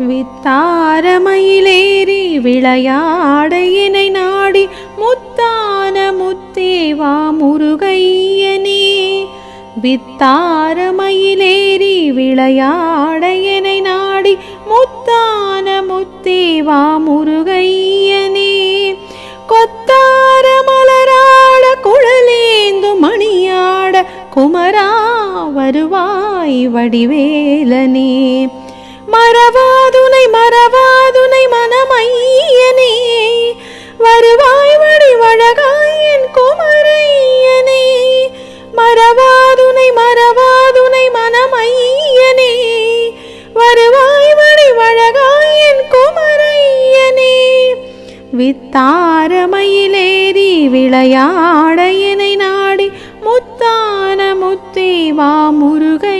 வித்தாரமயிலேறி விளையாடையினை நாடி முத்தான முத்தேவா முருகையனே. வித்தாரமயிலேறி விளையாடையனை நாடி முத்தான முத்தேவா முருகையனே. கொத்தார மலராட குழலேந்து மணியாட குமரா வருவாய் வடிவேலனே. மறவாதுனை மறவாதுனை மனமையனே. வருவாய் வடிவழகாய் என் குமரையனே. மறவாதுனை மறவாதுனை மனமையனே. வருவாய் வடிவழகாய் என் குமரையனே. வித்தாரமயிலேறி விளையாட இணை நாடி முத்தான முத்தேவா முருகன்